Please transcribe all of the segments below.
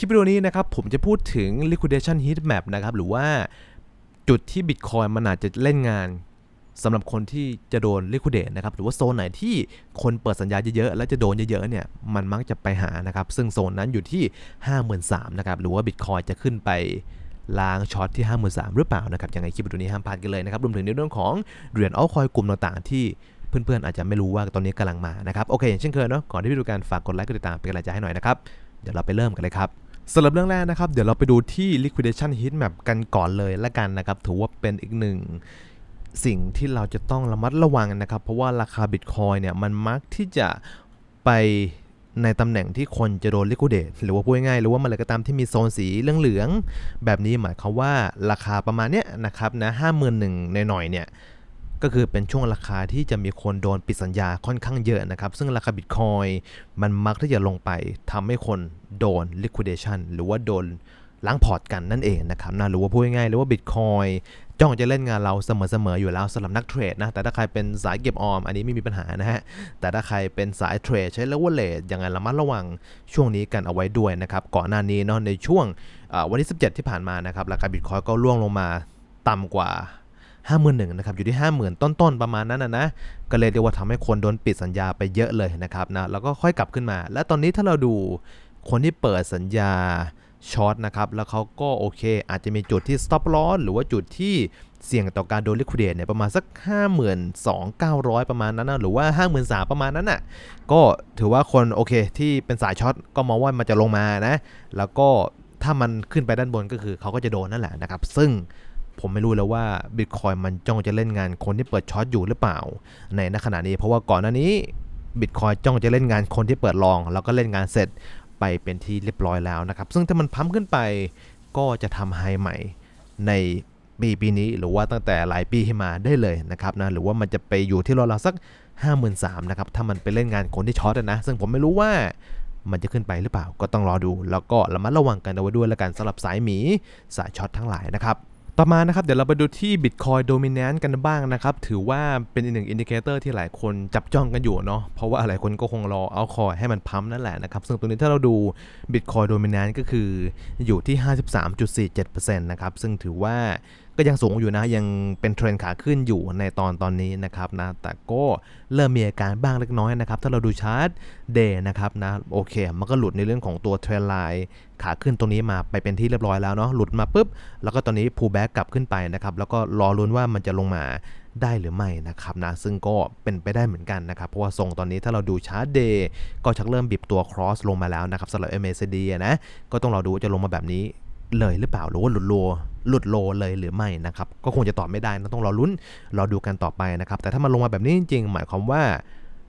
คลิปวิดีโอนี้นะครับผมจะพูดถึง liquidation heat map นะครับหรือว่าจุดที่ Bitcoin มันอาจจะเล่นงานสำหรับคนที่จะโดน liquidate นะครับหรือว่าโซนไหนที่คนเปิดสัญญาเยอะๆ แล้วจะโดนเยอะๆเนี่ยมันมักจะไปหานะครับ ซึ่งโซนนั้นอยู่ที่ 53,000นะครับหรือว่า Bitcoin จะขึ้นไปล้างช็อตที่ 53,000หรือเปล่านะครับยังไงคลิปวิดีโอนี้ห้ามพลาดกันเลยนะครับรวมถึงในเรื่องของเหรียญเอาคอยกลุ่มต่างๆที่เพื่อนๆอาจจะไม่รู้ว่าตอนนี้กำลังมานะครับโอเคอย่างเช่นเคยเนาะก่อนที่ไปดูการฝากกดไลค์กดติดตามเป็นกำลังใจให้หน่อยนะครับเดี๋ยวเราไปเริ่มกันเลยครับ สำหรับเรื่องแรกนะครับ เดี๋ยวเราไปดูที่ liquidation heat map กันก่อนเลยละกันนะครับ ถือว่าเป็นอีกหนึ่งสิ่งที่เราจะต้องระมัดระวังนะครับ เพราะว่าราคา Bitcoin เนี่ยมันมักที่จะไปในตำแหน่งที่คนจะโดน liquidate หรือว่าพูดง่ายๆหรือว่ามันอะไรก็ตามที่มีโซนสีเหลืองๆแบบนี้หมายความว่าราคาประมาณเนี้ยนะครับนะห้าหมื่นหนึ่งหน่อยๆเนี่ย ก็คือเป็นช่วงราคาที่จะมีคนโดนปิดสัญญาค่อนข้างเยอะนะครับ ซึ่งราคาบิตคอยมันมักที่จะลงไปทำให้คนโดน liquidation หรือว่าโดนล้างพอร์ตกันนั่นเองนะครับนะหรือว่าพูดง่ายๆหรือว่าบิตคอยจ้องจะเล่นงานเราเสมอๆอยู่แล้วสำหรับนักเทรดนะ แต่ถ้าใครเป็นสายเก็บออม อันนี้ไม่มีปัญหานะฮะ แต่ถ้าใครเป็นสายเทรดใช้เลเวลเลทยังไงระมัดระวังช่วงนี้กันเอาไว้ด้วยนะครับ ก่อนหน้านี้เนาะในช่วงวันที่ 17 ที่ผ่านมานะครับ ราคาบิตคอยก็ร่วงลงมาต่ำกว่า ห้าหมื่นหนึ่งนะครับอยู่ที่ห้าหมื่นต้นๆประมาณนั้นนะนะก็เลยเรียกว่าทำให้คนโดนปิดสัญญาไปเยอะเลยนะครับนะแล้วก็ค่อยกลับขึ้นมา และตอนนี้ถ้าเราดูคนที่เปิดสัญญาช็อตนะครับแล้วเขาก็โอเค อาจจะมีจุดที่ stop loss หรือว่าจุดที่เสี่ยงต่อการโดน liquidate เนี่ยประมาณสัก 52,900 ประมาณนั้นนะหรือว่า 53,000ประมาณนั้นน่ะก็ถือว่าคนโอเคที่เป็นสายช็อตก็มองว่ามันจะลงมานะ แล้วก็ถ้ามันขึ้นไปด้านบนก็คือเขาก็จะโดนนั่นแหละนะครับ ซึ่ง ผมไม่รู้แล้วว่า Bitcoin มันจ้องจะเล่นงานคนที่เปิดช็อตอยู่หรือเปล่า ในณขณะนี้เพราะว่าก่อนหน้านี้ Bitcoin จ้องจะเล่นงานคนที่เปิดลอง แล้วก็เล่นงานเสร็จไปเป็นที่เรียบร้อยแล้วนะครับ ซึ่งถ้ามันพัมขึ้นไปก็จะทำไฮใหม่ในปีปีนี้หรือว่าตั้งแต่หลายปีที่มาได้เลยนะครับนะหรือว่ามันจะไปอยู่ที่ราๆสัก 53,000นะครับถ้ามันไปเล่นงานคนที่ช็อตนะ ซึ่งผมไม่รู้ว่ามันจะขึ้นไปหรือเปล่าก็ต้องรอดู แล้วก็ระมัดระวังกันเอาไว้ด้วยแล้วกันสำหรับสายหมีสายช็อตทั้งหลายนะครับ ต่อมานะครับเดี๋ยวเราไปดูที่ Bitcoin Dominance กันบ้างนะครับ ถือว่าเป็นอีกหนึ่งอินดิเคเตอร์ที่หลายคนจับจ้องกันอยู่เนาะเพราะว่าหลายคนก็คงรอเอาคอยให้มันพัมนั่นแหละนะครับ ซึ่งตรงนี้ถ้าเราดู Bitcoin Dominance ก็คืออยู่ที่ 53.47%นะครับ ซึ่งถือว่า ก็ยังสูงอยู่นะยังเป็นเทรนขาขึ้นอยู่ในตอนตอนนี้นะครับนะแต่ก็เริ่มมีอาการบ้างเล็กน้อยนะครับถ้าเราดูชาร์ตเดย์นะครับนะโอเค มันก็หลุดในเรื่องของตัวเทรนไลน์ขาขึ้นตรงนี้มาไปเป็นที่เรียบร้อยแล้วเนาะหลุดมาปุ๊บ แล้วก็ตอนนี้พูแบ็กกลับขึ้นไปนะครับแล้วก็รอลุ้นว่ามันจะลงมาได้หรือไม่นะครับนะซึ่งก็เป็นไปได้เหมือนกันนะครับ เพราะว่าทรงตอนนี้ถ้าเราดูชาร์ตเดย์ก็ชักเริ่มบีบตัว cross ลงมาแล้วนะครับสำหรับ MACD นะก็ต้องรอดูว่าจะลงมาแบบนี้เลยหรือเปล่าหรือว่าหลุดโล หลุดโลเลยหรือไม่นะครับก็คงจะตอบไม่ได้นะต้องรอลุ้นรอดูกันต่อไปนะครับแต่ถ้ามันลงมาแบบนี้จริงๆ หมายความว่า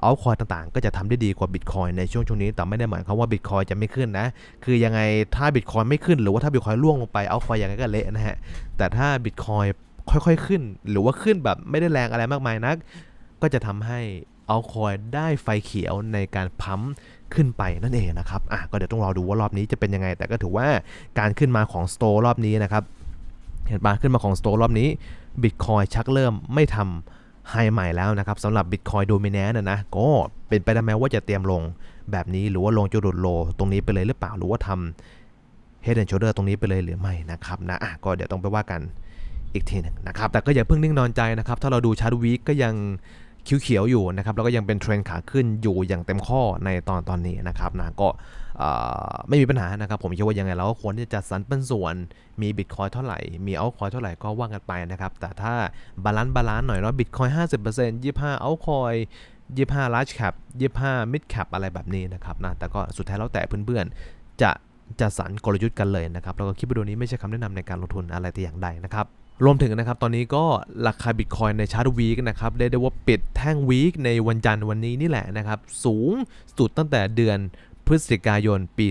เอาคอยต่างๆ ก็จะทำได้ดีกว่าบิตคอยในช่วงช่วงนี้แต่ไม่ได้หมายความว่าบิตคอยจะไม่ขึ้นนะ คือยังไงถ้าบิตคอยไม่ขึ้น หรือว่าถ้าบิตคอยล่วงลงไปเอาคอยยังไงก็เละนะฮะแต่ถ้าบิตคอยค่อยๆขึ้น หรือว่าขึ้นแบบไม่ได้แรงอะไรมากมายนัก ก็จะทำให้เอาคอยได้ไฟเขียวในการพัมขึ้นไปนั่นเองนะครับอะก็เดี๋ยวต้องรอดูว่ารอบนี้จะเป็นยังไง แต่ก็ถือว่าการขึ้นมาของสโตร์รอบนี้นะครับ เห็นปะขึ้นมาของสโตร์รอบนี้ Bitcoin ชักเริ่มไม่ทำไฮใหม่แล้วนะครับสำหรับ Bitcoin Dominance นะนะก็เป็นไปได้ไหมว่าจะเตรียมลงแบบนี้หรือว่าลงจุดโล ตรงนี้ไปเลยหรือเปล่าหรือว่าทำ Head and Shoulder ตรงนี้ไปเลยหรือไม่นะครับนะอะก็เดี๋ยวต้องไปว่ากันอีกทีหนึ่งนะครับแต่ก็อย่าเพิ่งนิ่งนอนใจนะครับ ถ้าเราดูชาร์ตวีคก็ยัง เขียวๆอยู่นะครับแล้วก็ยังเป็นเทรนขาขึ้นอยู่อย่างเต็มข้อในตอนตอนนี้นะครับนะก็ไม่มีปัญหานะครับ ผมคิดว่ายังไงเราก็ควรที่จะจัดสรรปันส่วน มีบิตคอยเท่าไหร่ มีเอาคอยเท่าไหร่ก็ว่ากันไปนะครับ แต่ถ้าบาลานซ์บาลานซ์หน่อยเนาะบิตคอยห้าสิบเปอร์เซ็นต์ยี่ห้าเอาคอยยี่ห้าลาร์จแคปยี่ห้ามิดแคปอะไรแบบนี้นะครับนะแต่ก็สุดท้ายแล้วแต่เพื่อนๆ จะจัดสรรกลยุทธ์กันเลยนะครับแล้วก็คลิปวิดีโอนี้ไม่ใช่คำแนะนำในการลงทุนอะไรแต่อย่างใดนะครับ รวมถึงนะครับ ตอนนี้ก็ราคาบิตคอยในชาร์ตวีคนะครับเรียกได้ว่าปิดแท่งวีคในวันจันทร์วันนี้นี่แหละนะครับ สูงสุดตั้งแต่เดือนพฤศจิกายนปี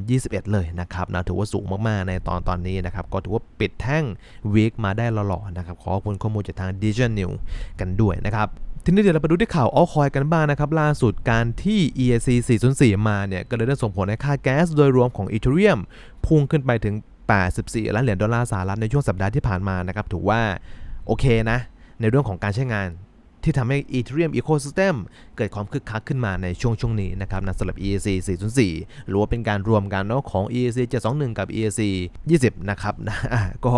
2021 เลยนะครับนะถือว่าสูงมาก ๆ ในตอนตอนนี้นะครับ ก็ถือว่าปิดแท่งวีคมาได้หล่อๆนะครับ ขอขอบคุณข้อมูลจากทาง Digital New กันด้วยนะครับทีนี้เดี๋ยวเราไปดูที่ข่าวออคอยกันบ้างนะครับ ล่าสุดการที่ EAC 404 มาเนี่ย ก็เลยได้ส่งผลให้ค่าแก๊สโดยรวมของอีเทเรียมพุ่งขึ้นไปถึง 84 ล้านเหรียญดอลลาร์สหรัฐในช่วงสัปดาห์ที่ผ่านมานะครับถือว่าโอเคนะ ในเรื่องของการใช้งานที่ทำให้ Ethereum Ecosystem เกิดความคึกคักขึ้นมาในช่วงช่วงนี้นะครับนะสำหรับ EAC 404 หรือว่าเป็นการรวมกันเนาะของ EAC 721 กับ EAC 20 นะครับนะก็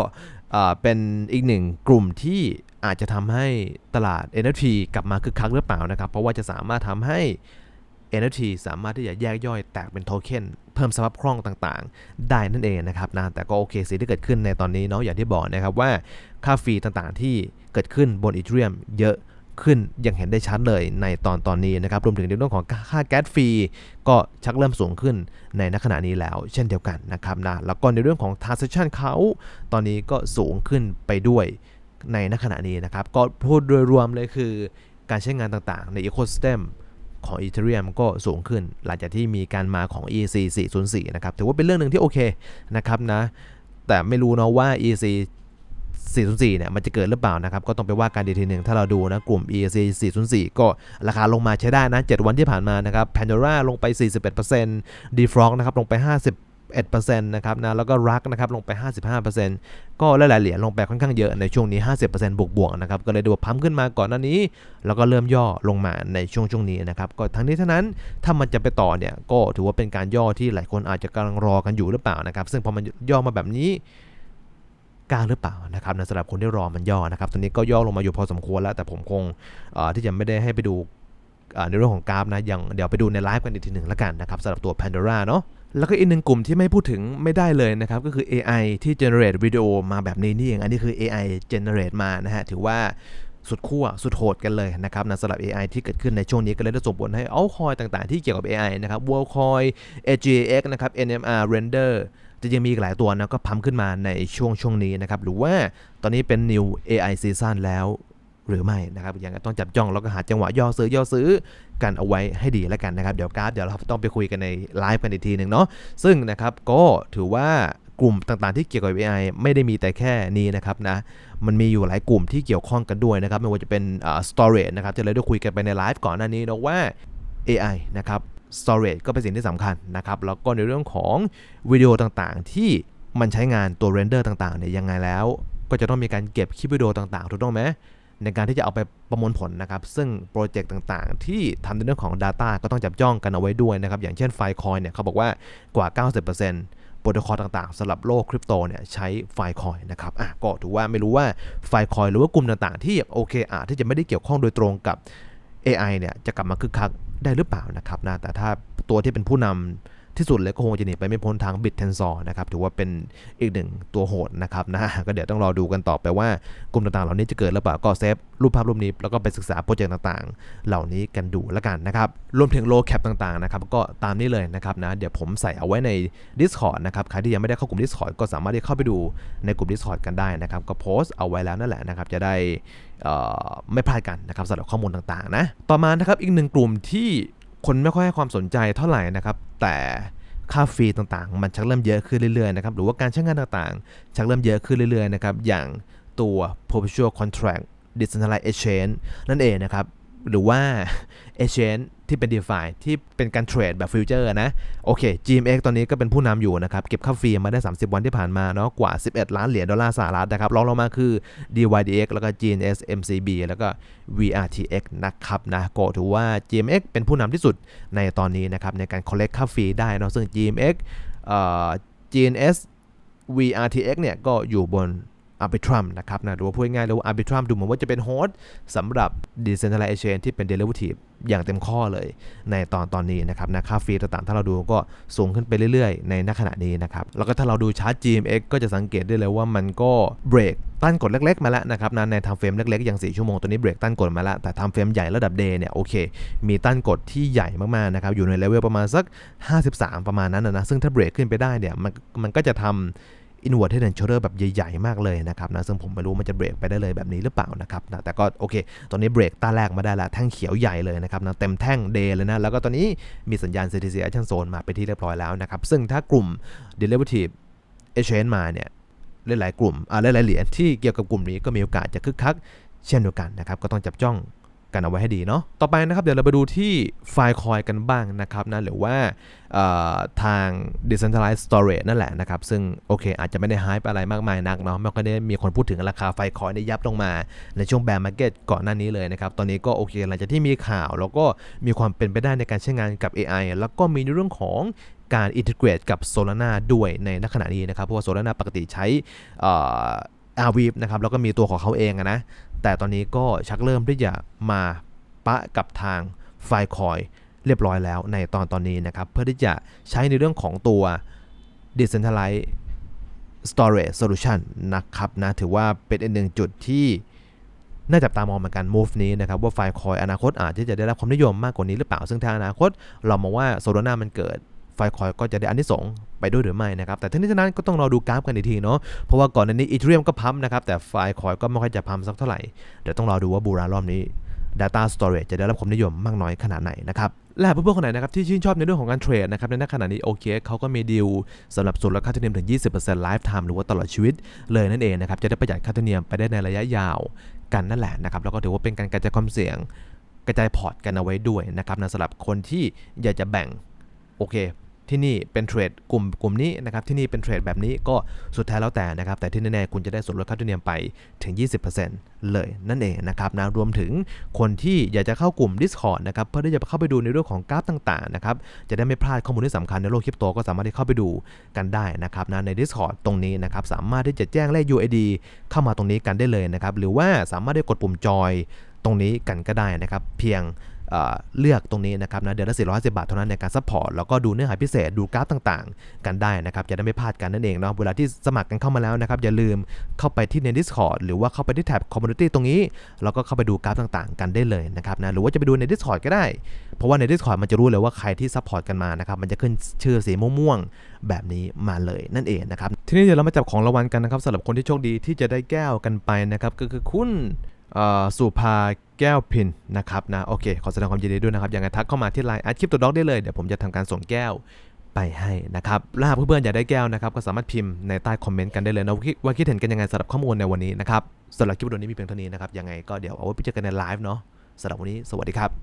เป็นอีกหนึ่งกลุ่มที่อาจจะทำให้ตลาด NFT กลับมาคึกคักหรือเปล่านะครับ เพราะว่าจะสามารถทำให้ NFT สามารถที่จะแยกย่อยแตกเป็นโทเค็นเพิ่มสภาพคล่องต่างๆ ได้นั่นเองนะครับนะแต่ก็โอเคสิ่งที่เกิดขึ้นในตอนนี้เนาะอย่างที่บอกนะครับว่าค่าฟรีต่างๆที่เกิดขึ้นบนอีเทเรียมเยอะขึ้นอย่างเห็นได้ชัดเลยในตอนตอนนี้นะครับรวมถึงในเรื่องของค่าแก๊สฟรีก็ชักเริ่มสูงขึ้นในณขณะนี้แล้ว เช่นเดียวกันนะครับนะแล้วก็ในเรื่องของ transaction เขาตอนนี้ก็สูงขึ้นไปด้วยในณขณะนี้นะครับ ก็พูดโดยรวมเลยคือการใช้งานต่างๆ ใน ecosystem ของอีเทเรียมก็สูงขึ้น หลังจากที่มีการมาของ EC 404นะครับถือว่าเป็นเรื่องหนึ่งที่โอเคนะครับนะแต่ไม่รู้เนาะว่า EC 404เนี่ยมันจะเกิดหรือเปล่านะครับ ก็ต้องไปว่ากันดีทีหนึ่งถ้าเราดูนะ กลุ่ม EC 404 ก็ราคาลงมาใช้ได้นะ 7 วันที่ผ่านมานะครับ Pandora ลงไป 41% Defrog นะครับ ลงไป 51%นะครับนะแล้วก็รักนะครับลงไป 55%ก็หลายๆเหรียญลงไปค่อนข้างเยอะในช่วงนี้ 50%บวกๆนะครับก็เลยดูพัมขึ้นมาก่อนหน้านี้ แล้วก็เริ่มย่อลงมาในช่วงช่วงนี้นะครับก็ทั้งนี้ทั้งนั้นถ้ามันจะไปต่อเนี่ยก็ถือว่าเป็นการย่อที่หลายคนอาจจะกำลังรอกันอยู่หรือเปล่านะครับซึ่งพอมันย่อมาแบบนี้กล้าหรือเปล่านะครับนะสำหรับคนที่รอมันย่อนะครับตอนนี้ก็ย่อลงมาอยู่พอสมควรแล้ว แต่ผมคงที่จะไม่ได้ให้ไปดูในเรื่องของกราฟนะยังเดี๋ยวไปดูในไลฟ์กันอีกทีหนึ่งแล้วกันนะครับสำหรับตัว Pandora เนาะ แล้วก็อีกหนึ่งกลุ่มที่ไม่พูดถึงไม่ได้เลยนะครับ ก็คือ AI ที่ generate วิดีโอมาแบบนี้นี่เอง อันนี้คือ AI generate มานะฮะ ถือว่าสุดขั้วสุดโหดกันเลยนะครับนะสำหรับ AI ที่เกิดขึ้นในช่วงนี้ก็เลยได้ส่งผลให้เอาคอยต่างๆ ที่เกี่ยวกับ AI นะครับ Worldcoin AGX นะครับ NMR Render จะยังมีหลายตัวนะก็พัมขึ้นมาในช่วงช่วงนี้นะครับ หรือว่าตอนนี้เป็น new AI season แล้ว หรือไม่นะครับยังต้องจับจ้องแล้วก็หาจังหวะย่อซื้อย่อซื้อกันเอาไว้ให้ดีแล้วกันนะครับเดี๋ยวกราฟเดี๋ยวเราต้องไปคุยกันในไลฟ์กันอีกทีหนึ่งเนาะซึ่งนะครับก็ถือว่ากลุ่มต่างๆที่เกี่ยวกับ AI ไม่ได้มีแต่แค่นี้นะครับนะ มันมีอยู่หลายกลุ่มที่เกี่ยวข้องกันด้วยนะครับ ไม่ว่าจะเป็น storage นะครับที่เราได้คุยกันไปในไลฟ์ก่อนหน้านี้นะว่า AI นะครับ storage ก็เป็นสิ่งที่สำคัญนะครับ แล้วก็ในเรื่องของวิดีโอต่างๆ ที่มันใช้งานตัว render ต่างๆเนี่ยยังไงแล้ว ก็จะต้องมีการเก็บคลิปวิดีโอต่างๆ ถูกต้องไหม ในการที่จะเอาไปประมวลผลนะครับ ซึ่งโปรเจกต์ต่างๆ ที่ทำในเรื่องของ Data ก็ต้องจับจ้องกันเอาไว้ด้วยนะครับ อย่างเช่นไฟคอยเนี่ยเขาบอกว่ากว่า 90%โปรโตคอลต่างๆสำหรับโลกคริปโตเนี่ยใช้ไฟคอยนะครับอะก็ถือว่าไม่รู้ว่าไฟคอยหรือว่ากลุ่มต่างๆ ที่โอเคอาจที่จะไม่ได้เกี่ยวข้องโดยตรงกับ AI เนี่ยจะกลับมาคึกคักได้หรือเปล่านะครับนะแต่ถ้าตัวที่เป็นผู้นำ ที่สุดเลยก็คงจะหนีไปไม่พ้นทาง b i t t e n s o r นะครับถือว่าเป็นอีกหนึ่งตัวโหดนะครับนะก็เดี๋ยวต้องรอดูกันต่อไปว่ากลุ่มต่างๆ เหล่านี้จะเกิดหรือเปล่าก็เซฟรูปภาพรูปนี้แล้วก็ไปศึกษาโปรเจกต์ต่างๆ เหล่านี้กันดูแล้วกันนะครับรวมถึงโลแคปต่างๆนะครับก็ตามนี้เลยนะครับนะเดี๋ยวผมใส่เอาไว้ใน Discord นะครับใครที่ยังไม่ได้เข้ากลุ่ม Discord ก็สามารถที่เข้าไปดูในกลุ่ม Discord กันได้นะครับก็โพสต์เอาไว้แล้วนั่นแหละนะครับจะได้ไม่พลาดกันนะครับสำหรับข้อมูลต่างๆนะต่อมานะครับอีกหนึ่งกลุ่มที่คนไม่ค่อยให้ความสนใจเท่าไหร่นะครับ แต่ค่าฟรีต่างๆ มันชักเริ่มเยอะขึ้นเรื่อยๆนะครับหรือว่าการใช้งานต่างๆ ชักเริ่มเยอะขึ้นเรื่อยๆนะครับอย่างตัว perpetual contract decentralized exchange นั่นเองนะครับ หรือว่า exchange ที่เป็น DeFi ที่เป็นการเทรดแบบฟิวเจอร์นะ โอเค GMX ตอนนี้ก็เป็นผู้นำอยู่นะครับ เก็บค่าฟรีมาได้ 30 วันที่ผ่านมาเนาะกว่า 11 ล้านเหรียญดอลลาร์สหรัฐนะครับรองลงมาคือ DYDX แล้วก็ GNS MCB แล้วก็ VRTX นะครับนะก็ถือว่า GMX เป็นผู้นำที่สุดในตอนนี้นะครับ ในการ collect ค่าฟรีได้เนาะซึ่ง GMX เอ่อ GNS VRTX เนี่ยก็อยู่บน Arbitrum นะครับนะหรือว่าพูดง่ายๆเลยว่า Arbitrum ดูเหมือนว่าจะเป็นโฮสต์สำหรับ Decentralized Exchange ที่เป็น Derivative อย่างเต็มข้อเลย ในตอนตอนนี้นะครับนะค่าฟรีต่างๆ ถ้าเราดูก็สูงขึ้นไปเรื่อยๆ ในณขณะนี้นะครับ แล้วก็ถ้าเราดูชาร์ต GMX ก็จะสังเกตได้เลยว่ามันก็เบรกต้านกดเล็กๆ มาแล้วนะครับนะในทำเฟรมเล็กๆ อย่าง 4 ชั่วโมงตัวนี้เบรกต้านกดมาแล้ว แต่ทำเฟรมใหญ่ระดับ day เนี่ยโอเค มีต้านกดที่ใหญ่มากๆนะครับอยู่ในเลเวลประมาณสัก 53 ประมาณนั้นนะซึ่งถ้าเบรกขึ้นไปได้เนี่ยมันมันก็จะทำ inward head and shoulder แบบใหญ่ๆ มากเลยนะครับนะซึ่งผมไม่รู้มันจะเบรกไปได้เลยแบบนี้หรือเปล่านะครับนะแต่ก็โอเค ตอนนี้เบรกต้าแรกมาได้ละแท่งเขียวใหญ่เลยนะครับนะเต็มแท่งเดย์เลยนะ แล้วก็ตอนนี้มีสัญญาณ CTC Action Zone มาไปนที่เรียบร้อยแล้วนะครับ ซึ่งถ้ากลุ่ม derivative exchange มาเนี่ยหลายๆกลุ่มอ่าหลายๆเหรียญที่เกี่ยวกับกลุ่มนี้ก็มีโอกาสจะคึกคักเช่นเดียวกันนะครับก็ต้องจับจ้อง กันเอาไว้ให้ดีเนาะ ต่อไปนะครับ เดี๋ยวเราไปดูที่ไฟล์คอยกันบ้างนะครับนะ หรือว่าทาง decentralized storage นั่นแหละนะครับ ซึ่งโอเค อาจจะไม่ได้ hype อะไรมากมายนักเนาะไม่ค่อยได้มีคนพูดถึงราคาไฟคอยในยับลงมาในช่วงแบร์มาร์เก็ตก่อนหน้านี้เลยนะครับ ตอนนี้ก็โอเค หลังจากที่มีข่าว แล้วก็มีความเป็นไปได้ในการใช้งานกับ AI แล้วก็มีในเรื่องของการอินทิเกรตกับ Solana ด้วยในขณะนี้นะครับ เพราะว่า Solana ปกติใช้อ่อ Arweave นะครับแล้วก็มีตัวของเขาเองนะ แต่ตอนนี้ก็ชักเริ่มที่จะมาปะกับทางไฟคอยเรียบร้อยแล้วในตอนตอนนี้นะครับ เพื่อที่จะใช้ในเรื่องของตัว Decentralized Storage Solution นะครับนะถือว่าเป็นอีกหนึ่งจุดที่น่าจับตามองเหมือนกัน move นี้นะครับว่าไฟคอยอนาคตอาจจะจะได้รับความนิยมมากกว่านี้หรือเปล่า ซึ่งทางอนาคต เรามองว่าโซลาร่ามันเกิด ไฟคอยก็จะได้อันที่สงไปด้วยหรือไม่นะครับ แต่ทั้งนี้ทั้งนั้นก็ต้องรอดูกราฟกันอีกทีเนาะ เพราะว่าก่อนหน้านี้อีเทเรียมก็พัมนะครับ แต่ไฟคอยก็ไม่ค่อยจะพัมสักเท่าไหร่ เดี๋ยวต้องรอดูว่าบูรารอบนี้ Data Storage จะได้รับความนิยมมากน้อยขนาดไหนนะครับและเพื่อนๆคนไหนนะครับที่ชื่นชอบในเรื่องของการเทรดนะครับในขณะนี้โอเคเขาก็มีดีลสำหรับส่วนลดค่าธรรมเนียมถึง 20% Lifetime หรือว่าตลอดชีวิตเลยนั่นเองนะครับจะได้ประหยัดค่าธรรมเนียมไปได้ในระยะยาวกันนั่นแหละนะครับแล้วก็ถือว่าเป็นการกระจายความเสี่ยง กระจายพอร์ตกันเอาไว้ด้วยนะครับนะสำหรับคนที่อยากจะแบ่งโอเค ที่นี่เป็นเทรดกลุ่มกลุ่มนี้นะครับที่นี่เป็นเทรดแบบนี้ก็สุดท้ายแล้วแต่นะครับ แต่ที่แน่ๆคุณจะได้ส่วนลดค่าธรรมเนียมไปถึง 20%เลยนั่นเองนะครับนะรวมถึงคนที่อยากจะเข้ากลุ่ม Discord นะครับเพื่อที่จะเข้าไปดูในเรื่องของกราฟต่างๆนะครับจะได้ไม่พลาดข้อมูลที่สำคัญในโลกคริปโตก็สามารถที่เข้าไปดูกันได้นะครับนะใน Discord ตรงนี้นะครับสามารถที่จะแจ้งเลข UID เข้ามาตรงนี้กันได้เลยนะครับหรือว่าสามารถได้กดปุ่มจอยตรงนี้กันก็ได้นะครับเพียง เลือกตรงนี้นะครับนะเดือนละ450 บาทเท่านั้นในการซัพพอร์ตแล้วก็ดูเนื้อหาพิเศษดูกราฟต่างๆ กันได้นะครับจะได้ไม่พลาดกันนั่นเองเนาะเวลาที่สมัครกันเข้ามาแล้วนะครับอย่าลืมเข้าไปที่ใน Discord หรือว่าเข้าไปที่แท็บ Community ตรงนี้แล้วก็เข้าไปดูกราฟต่างๆ กันได้เลยนะครับนะหรือว่าจะไปดูใน Discord ก็ได้ เพราะว่าใน Discord มันจะรู้เลยว่าใครที่ซัพพอร์ตกันมานะครับมันจะขึ้นชื่อสีม่วงๆแบบนี้มาเลยนั่นเองนะครับทีนี้เดี๋ยวเรามาจับของรางวัลกันนะครับสำหรับคนที่โชคดีที่จะได้แก้วกันไปนะครับก็คือคุณสุภา แก้วพินนะครับนะโอเค ขอแสดงความยินดีด้วยนะครับอย่างไรทักเข้ามาที่ไลน์อัดคลิปตัวด็อกได้เลย เดี๋ยวผมจะทำการส่งแก้วไปให้นะครับและหากเพื่อนๆอยากได้แก้วนะครับ ก็สามารถพิมพ์ในใต้คอมเมนต์กันได้เลยนะว่าคิดว่าคิดเห็นกันยังไงสำหรับข้อมูลในวันนี้นะครับสำหรับคลิปวิดีโอนี้มีเพียงเท่านี้นะครับยังไงก็เดี๋ยวเอาไว้พิจารณาในไลฟ์เนาะสำหรับวันนี้สวัสดีครับ